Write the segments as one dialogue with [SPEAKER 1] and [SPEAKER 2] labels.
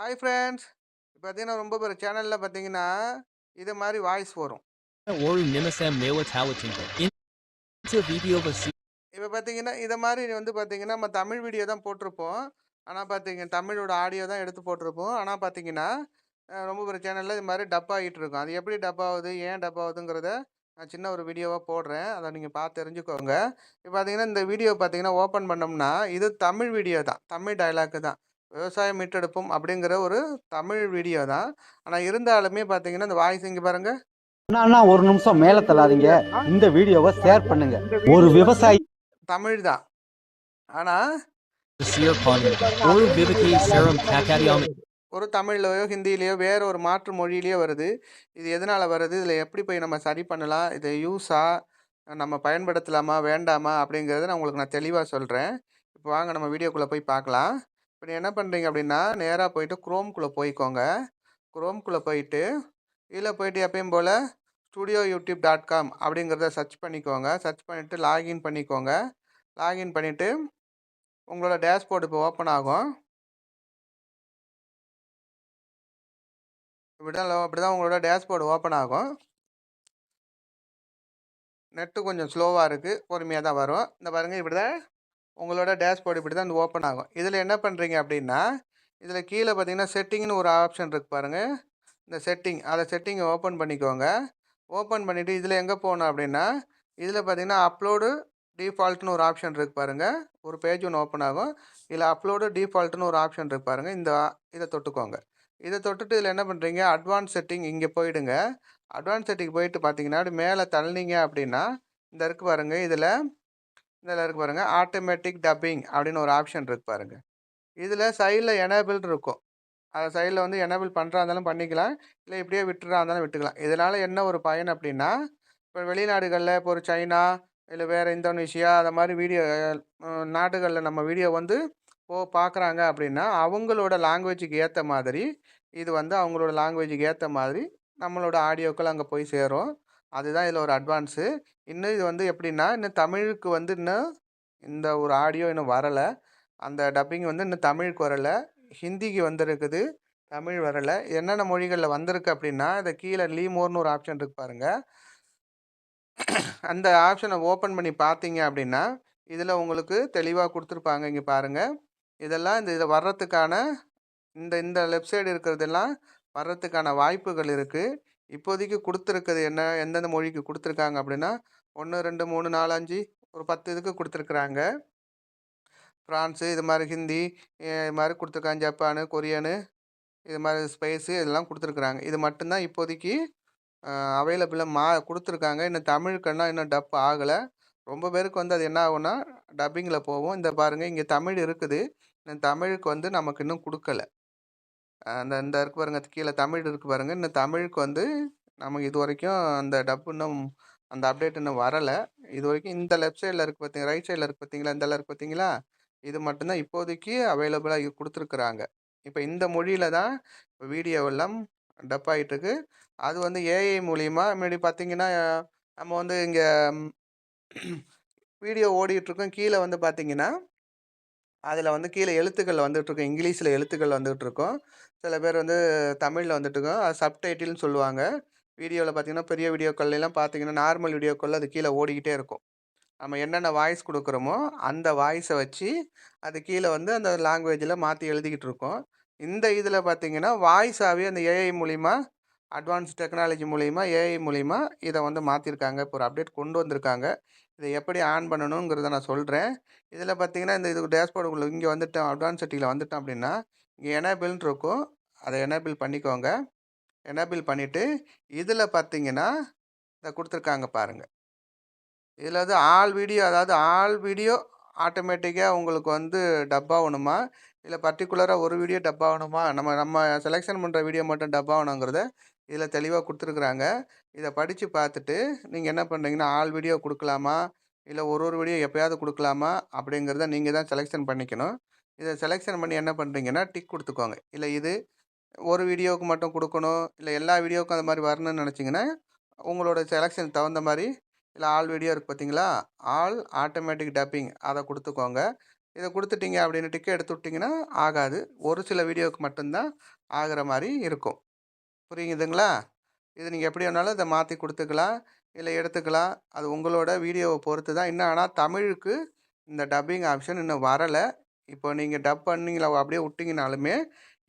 [SPEAKER 1] Hi friends பார்த்தீங்கன்னா ரொம்ப பேர் சேனலில் பார்த்தீங்கன்னா இது மாதிரி வாய்ஸ் வரும். இப்போ பார்த்தீங்கன்னா இதை மாதிரி வந்து பார்த்தீங்கன்னா நம்ம தமிழ் வீடியோ தான் போட்டிருப்போம். ஆனால் பார்த்தீங்க தமிழோட ஆடியோ தான் எடுத்து போட்டிருப்போம். ஆனால் பார்த்தீங்கன்னா ரொம்ப பேர் சேனலில் இது மாதிரி டப் ஆகிட்டு இருக்கும். அது எப்படி டப் ஆகுது ஏன் டப் ஆகுதுங்கிறத நான் சின்ன ஒரு வீடியோவாக போடுறேன். அதை நீங்கள் பார்த்து தெரிஞ்சுக்கோங்க. இப்போ பார்த்தீங்கன்னா இந்த வீடியோ பார்த்தீங்கன்னா ஓப்பன் பண்ணோம்னா இது தமிழ் வீடியோ தான். தமிழ் டயலாக்கு தான். விவசாயம் மீட்டெடுப்போம் அப்படிங்கிற ஒரு தமிழ் வீடியோ தான். ஆனால் இருந்தாலுமே பார்த்தீங்கன்னா இந்த வாய்ஸ் இங்கே பாருங்க.
[SPEAKER 2] அண்ணா ஒரு நிமிஷம் மேல தள்ளாதீங்க. இந்த வீடியோவை ஷேர் பண்ணுங்க. ஒரு விவசாயி
[SPEAKER 1] தமிழ் தான். ஆனால்
[SPEAKER 3] ஒரு
[SPEAKER 1] தமிழ்லையோ ஹிந்திலேயோ வேற ஒரு மாற்று மொழியிலையோ வருது. இது எதனால் வருது? இதில் எப்படி போய் நம்ம சரி பண்ணலாம்? இது யூஸா நம்ம பயன்படுத்தலாமா? வேண்டாமா? அப்படிங்கிறத நான் உங்களுக்கு நான் தெளிவாக சொல்கிறேன் இப்போ வாங்க நம்ம வீடியோக்குள்ளே போய் பார்க்கலாம். இப்போ நீ என்ன பண்ணுறீங்க அப்படின்னா நேராக போயிட்டு குரோம்குள்ளே போய்க்கோங்க. குரோம்குள்ளே போயிட்டு இதில் போயிட்டு எப்பயும் போல் ஸ்டுடியோ யூடியூப் டாட் காம் அப்படிங்கிறத சர்ச் பண்ணிக்கோங்க. சர்ச் பண்ணிவிட்டு லாகின் பண்ணிக்கோங்க. லாகின் பண்ணிவிட்டு உங்களோட டேஷ்போர்டு இப்போ ஓப்பன் ஆகும். இப்படி தான் அப்படி தான் உங்களோட டேஷ்போர்டு ஓப்பன் ஆகும். நெட்டு கொஞ்சம் ஸ்லோவாக இருக்குது பொறுமையாக தான் வரும். இந்த பாருங்கள் இப்படி தான் உங்களோட டேஷ்போர்டு இப்படி தான் ஓப்பன் ஆகும். இதில் என்ன பண்ணுறீங்க அப்படின்னா இதில் கீழே பார்த்தீங்கன்னா செட்டிங்னு ஒரு ஆப்ஷன் இருக்குது பாருங்கள் இந்த செட்டிங் அதை செட்டிங்கை ஓப்பன் பண்ணிக்கோங்க. ஓப்பன் பண்ணிவிட்டு இதில் எங்கே போகணும் அப்படின்னா இதில் பார்த்தீங்கன்னா அப்லோடு டிஃபால்ட்னு ஒரு ஆப்ஷன் இருக்குது பாருங்கள் ஒரு பேஜ் ஒன்று ஓப்பன் ஆகும். இதில் அப்லோடு டிஃபால்ட்னு ஒரு ஆப்ஷன் இருக்குது பாருங்கள் இந்த இதை தொட்டுக்கோங்க. இதை தொட்டுட்டு இதில் என்ன பண்ணுறீங்க அட்வான்ஸ் செட்டிங் இங்கே போயிடுங்க. அட்வான்ஸ் செட்டிங் போயிட்டு பார்த்தீங்கன்னா அப்படி மேலே தள்ளினீங்க அப்படின்னா இந்த இருக்கு பாருங்கள் இதில் இதில் இருக்கு பாருங்கள் ஆட்டோமேட்டிக் டப்பிங் அப்படின்னு ஒரு ஆப்ஷன் இருக்கு பாருங்கள் இதில் சைடில் எனேபிள் இருக்கும். அதை சைடில் வந்து எனேபிள் பண்ணுறா இருந்தாலும் பண்ணிக்கலாம். இல்லை இப்படியே விட்டுறா இருந்தாலும் விட்டுக்கலாம். இதனால் என்ன ஒரு பயன் அப்படின்னா இப்போ வெளிநாடுகளில் இப்போ ஒரு சைனா இல்லை வேறு இந்தோனேஷியா அந்த மாதிரி வீடியோ நாடுகளில் நம்ம வீடியோ வந்து போ பார்க்குறாங்க அப்படின்னா அவங்களோட லாங்குவேஜுக்கு ஏற்ற மாதிரி இது வந்து அவங்களோட லாங்குவேஜுக்கு ஏற்ற மாதிரி நம்மளோட ஆடியோக்கள் அங்கே போய் சேரும். அதுதான் இதில் ஒரு அட்வான்ஸு. இன்னும் இது வந்து எப்படின்னா இன்னும் தமிழுக்கு வந்து இன்னும் இந்த ஒரு ஆடியோ இன்னும் வரலை. அந்த டப்பிங் வந்து இன்னும் தமிழுக்கு வரலை. ஹிந்திக்கு வந்திருக்குது தமிழ் வரலை. என்னென்ன மொழிகளில் வந்திருக்கு அப்படின்னா இதை கீழே லீமோர்னு ஒரு ஆப்ஷன் இருக்கு பாருங்கள் அந்த ஆப்ஷனை ஓப்பன் பண்ணி பார்த்தீங்க அப்படின்னா இதில் உங்களுக்கு தெளிவாக கொடுத்துருப்பாங்க இங்கே பாருங்கள் இதெல்லாம் இந்த இதை வர்றதுக்கான இந்த இந்த லெஃப்ட் சைடு இருக்கிறதெல்லாம் வர்றதுக்கான வாய்ப்புகள் இருக்குது இப்போதைக்கு கொடுத்துருக்குது என்ன? எந்தெந்த மொழிக்கு கொடுத்துருக்காங்க அப்படின்னா ஒன்று ரெண்டு மூணு நாலு அஞ்சு ஒரு பத்து இதுக்கு கொடுத்துருக்குறாங்க. ஃப்ரான்ஸு இது மாதிரி ஹிந்தி இது மாதிரி கொடுத்துருக்காங்க. ஜப்பானு கொரியனு இது மாதிரி ஸ்பைஸு இதெல்லாம் கொடுத்துருக்குறாங்க. இது மட்டும்தான் இப்போதைக்கு அவைலபிளாக மா கொடுத்துருக்காங்க. இன்னும் தமிழுக்குன்னா இன்னும் டப் ஆகலை. ரொம்ப பேருக்கு வந்து அது என்ன ஆகும்னா டப்பிங்கில் போகும். இந்த பாருங்கள் இங்கே தமிழ் இருக்குது. இன்னும் தமிழுக்கு வந்து நமக்கு இன்னும் கொடுக்கல. அந்த இந்த இருக்கு பாருங்க கீழே தமிழ் இருக்கு பாருங்க. இன்னும் தமிழுக்கு வந்து நமக்கு இது வரைக்கும் அந்த டப்பு இன்னும் அந்த அப்டேட் இன்னும் வரலை. இது வரைக்கும் இந்த லெஃப்ட் சைடில் இருக்கு பார்த்தீங்க ரைட் சைடில் இருக்கு பார்த்தீங்களா இந்த இருக்கு பார்த்தீங்களா இது மட்டும்தான் இப்போதைக்கு அவைலபிளாக கொடுத்துருக்குறாங்க. இப்போ இந்த மொழியில் தான் இப்போ வீடியோ எல்லாம் டப் அது வந்து ஏஐ மூலியமா முன்னாடி பார்த்தீங்கன்னா நம்ம வந்து இங்கே வீடியோ ஓடிட்டுருக்கோம் கீழே வந்து பார்த்தீங்கன்னா அதில் வந்து கீழே எழுத்துக்கள் வந்துகிட்ருக்கும் இங்கிலீஷில் எழுத்துக்கள் வந்துகிட்ருக்கும் சில பேர் வந்து தமிழில் வந்துட்டு இருக்கும் அது சப்டைட்டில்னு சொல்லுவாங்க. வீடியோவில் பார்த்தீங்கன்னா பெரிய வீடியோக்கள் எல்லாம் பார்த்தீங்கன்னா நார்மல் வீடியோக்கள் அது கீழே ஓடிக்கிட்டே இருக்கும். நம்ம என்னென்ன வாய்ஸ் கொடுக்குறோமோ அந்த வாய்ஸை வச்சு அது கீழே வந்து அந்த லாங்குவேஜில் மாற்றி எழுதிக்கிட்டு இருக்கோம் இந்த இதில் பார்த்தீங்கன்னா வாய்ஸாகவே அந்த ஏஐ மூலிமா அட்வான்ஸ் டெக்னாலஜி மூலிமா ஏஐ மூலிமா இதை வந்து மாற்றிருக்காங்க இப்போ ஒரு அப்டேட் கொண்டு வந்திருக்காங்க. இதை எப்படி ஆன் பண்ணணுங்கிறத நான் சொல்கிறேன் இதில் பார்த்தீங்கன்னா இந்த இது டேஷ்போர்டுக்குள்ள இங்கே வந்துட்டோம் அட்வான்ஸ் செட்டிங்கில் வந்துட்டோம் அப்படின்னா இங்கே எனேபிள்னு இருக்கும். அதை எனேபிள் பண்ணிக்கோங்க. எனேபிள் பண்ணிவிட்டு இதில் பார்த்தீங்கன்னா இதை கொடுத்துருக்காங்க பாருங்கள் இதில் வந்து ஆல் வீடியோ அதாவது ஆல் வீடியோ ஆட்டோமேட்டிக்காக உங்களுக்கு வந்து டப்பா ஒன்றுமா இல்லை பர்டிகுலராக ஒரு வீடியோ டப் ஆகணுமா? நம்ம நம்ம செலெக்ஷன் பண்ணுற வீடியோ மட்டும் டப் ஆகணுங்கிறத இதில் தெளிவாக கொடுத்துருக்குறாங்க. இதை படித்து பார்த்துட்டு நீங்கள் என்ன பண்ணுறீங்கன்னா ஆல் வீடியோ கொடுக்கலாமா? இல்லை ஒரு ஒரு வீடியோ எப்போயாவது கொடுக்கலாமா? அப்படிங்கிறத நீங்கள் தான் செலெக்ஷன் பண்ணிக்கணும். இதை செலெக்ஷன் பண்ணி என்ன பண்ணுறீங்கன்னா டிக் கொடுத்துக்கோங்க. இல்லை இது ஒரு வீடியோவுக்கு மட்டும் கொடுக்கணும். இல்லை எல்லா வீடியோவுக்கும் அந்த மாதிரி வரணும்னு நினச்சிங்கன்னா உங்களோட செலெக்ஷன் தகுந்த மாதிரி இல்லை ஆல் வீடியோ இருக்குது பார்த்தீங்களா? ஆல் ஆட்டோமேட்டிக் டப்பிங் அதை கொடுத்துக்கோங்க. இதை கொடுத்துட்டீங்க அப்படின்னு டிக்கெட் எடுத்து விட்டிங்கன்னா ஆகாது. ஒரு சில வீடியோவுக்கு மட்டும்தான் ஆகிற மாதிரி இருக்கும். புரியுதுங்களா? இது நீங்கள் எப்படி வேணாலும் இதை மாற்றி கொடுத்துக்கலாம் இல்லை எடுத்துக்கலாம். அது உங்களோட வீடியோவை பொறுத்து தான் இன்னும் ஆனால் தமிழுக்கு இந்த டப்பிங் ஆப்ஷன் இன்னும் வரலை. இப்போ நீங்கள் டப் பண்ணிங்களா அப்படியே விட்டிங்கனாலுமே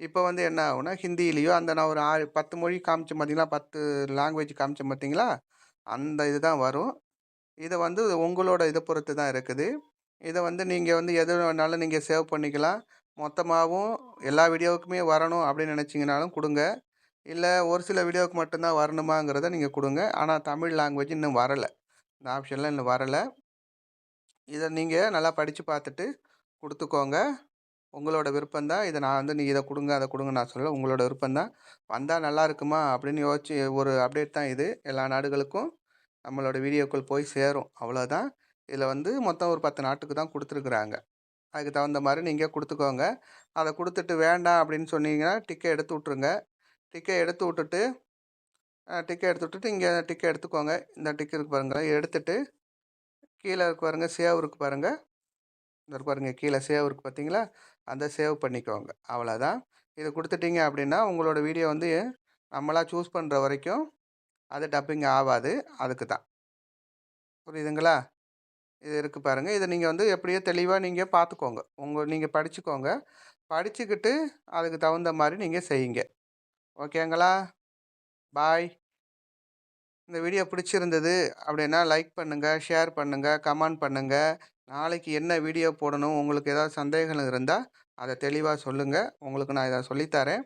[SPEAKER 1] இப்போ வந்து என்ன ஆகுனா ஹிந்திலேயோ அந்த நான் ஒரு ஆறு பத்து மொழி காமிச்சேன் பார்த்தீங்களா பத்து லாங்குவேஜ் காமிச்சேன் பார்த்தீங்களா அந்த இது தான் வரும். இதை வந்து உங்களோட இதை பொறுத்து தான் இருக்குது. இதை வந்து நீங்கள் வந்து எது வேணாலும் நீங்கள் சேவ் பண்ணிக்கலாம். மொத்தமாகவும் எல்லா வீடியோவுக்குமே வரணும் அப்படின்னு நினச்சிங்கனாலும் கொடுங்க. இல்லை ஒரு சில வீடியோவுக்கு மட்டும்தான் வரணுமாங்கிறத நீங்கள் கொடுங்க. ஆனால் தமிழ் லாங்குவேஜ் இன்னும் வரலை. இந்த ஆப்ஷன்லாம் இன்னும் வரலை. இதை நீங்கள் நல்லா படித்து பார்த்துட்டு கொடுத்துக்கோங்க. உங்களோட விருப்பம் தான் இதை நான் வந்து நீ இதை கொடுங்க அதை கொடுங்க நான் சொல்ல உங்களோட விருப்பம் தான் வந்தால் நல்லா இருக்குமா அப்படின்னு யோசிச்சு ஒரு அப்டேட் தான் இது. எல்லா நாடுகளுக்கும் நம்மளோட வீடியோக்கள் போய் சேரும். அவ்வளோதான் இதில் வந்து மொத்தம் ஒரு பத்து நாட்டுக்கு தான் கொடுத்துருக்குறாங்க. அதுக்கு தகுந்த மாதிரி நீங்கள் கொடுத்துக்கோங்க. அதை கொடுத்துட்டு வேண்டாம் அப்படின்னு சொன்னீங்கன்னா டிக்கெட் எடுத்து விட்ருங்க டிக்கெட் எடுத்து விட்டுட்டு டிக்கெட் எடுத்து விட்டுட்டு இங்கே டிக்கெட் எடுத்துக்கோங்க. இந்த டிக்கெட் இருக்கு பாருங்கள் எடுத்துட்டு கீழே இருக்கு பாருங்கள் சேவ் இருக்கு பாருங்கள் இந்த பாருங்க. கீழே சேவருக்கு பார்த்தீங்களா அந்த சேவ் பண்ணிக்கோங்க. அவ்வளோதான் இது கொடுத்துட்டீங்க அப்படின்னா உங்களோட வீடியோ வந்து நம்மளாக சூஸ் பண்ணுற வரைக்கும் அது டப்பிங் ஆகாது. அதுக்கு தான். புரியுதுங்களா? இது இருக்குது பாருங்கள் இதை நீங்கள் வந்து எப்படியோ தெளிவாக நீங்கள் பார்த்துக்கோங்க உங்கள் நீங்கள் படிச்சுக்கோங்க. படிச்சுக்கிட்டு அதுக்கு தகுந்த மாதிரி நீங்கள் செய்யுங்க. ஓகேங்களா? பாய். இந்த வீடியோ பிடிச்சிருந்தது அப்படின்னா லைக் பண்ணுங்கள் ஷேர் பண்ணுங்கள் கமெண்ட் பண்ணுங்கள் நாளைக்கு என்ன வீடியோ போடணும் உங்களுக்கு ஏதாவது சந்தேகங்கள் இருந்தால் அதை தெளிவாக சொல்லுங்கள் உங்களுக்கு நான் இதை சொல்லித்தரேன்.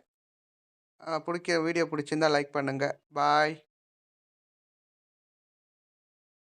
[SPEAKER 1] பிடிக்க வீடியோ பிடிச்சிருந்தா லைக் பண்ணுங்கள் பாய்.